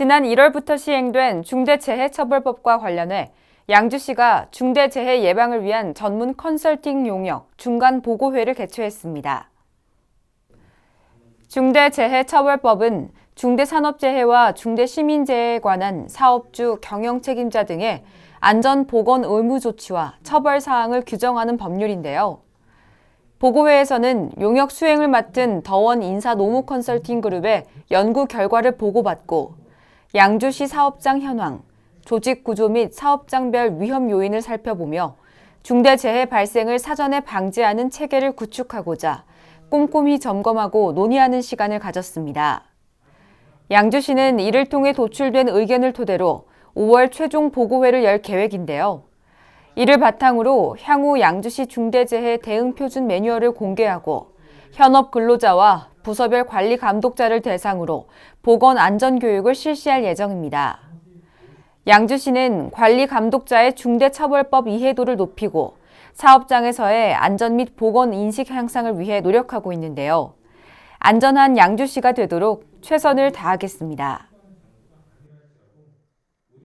지난 1월부터 시행된 중대재해처벌법과 관련해 양주시가 중대재해 예방을 위한 전문 컨설팅 용역 중간 보고회를 개최했습니다. 중대재해처벌법은 중대산업재해와 중대시민재해에 관한 사업주, 경영 책임자 등의 안전보건 의무 조치와 처벌 사항을 규정하는 법률인데요. 보고회에서는 용역 수행을 맡은 더원 인사 노무 컨설팅 그룹의 연구 결과를 보고받고 양주시 사업장 현황, 조직 구조 및 사업장별 위험 요인을 살펴보며 중대재해 발생을 사전에 방지하는 체계를 구축하고자 꼼꼼히 점검하고 논의하는 시간을 가졌습니다. 양주시는 이를 통해 도출된 의견을 토대로 5월 최종 보고회를 열 계획인데요. 이를 바탕으로 향후 양주시 중대재해 대응 표준 매뉴얼을 공개하고 현업 근로자와 부서별 관리 감독자를 대상으로 보건 안전 교육을 실시할 예정입니다. 양주시는 관리 감독자의 중대처벌법 이해도를 높이고 사업장에서의 안전 및 보건 인식 향상을 위해 노력하고 있는데요. 안전한 양주시가 되도록 최선을 다하겠습니다.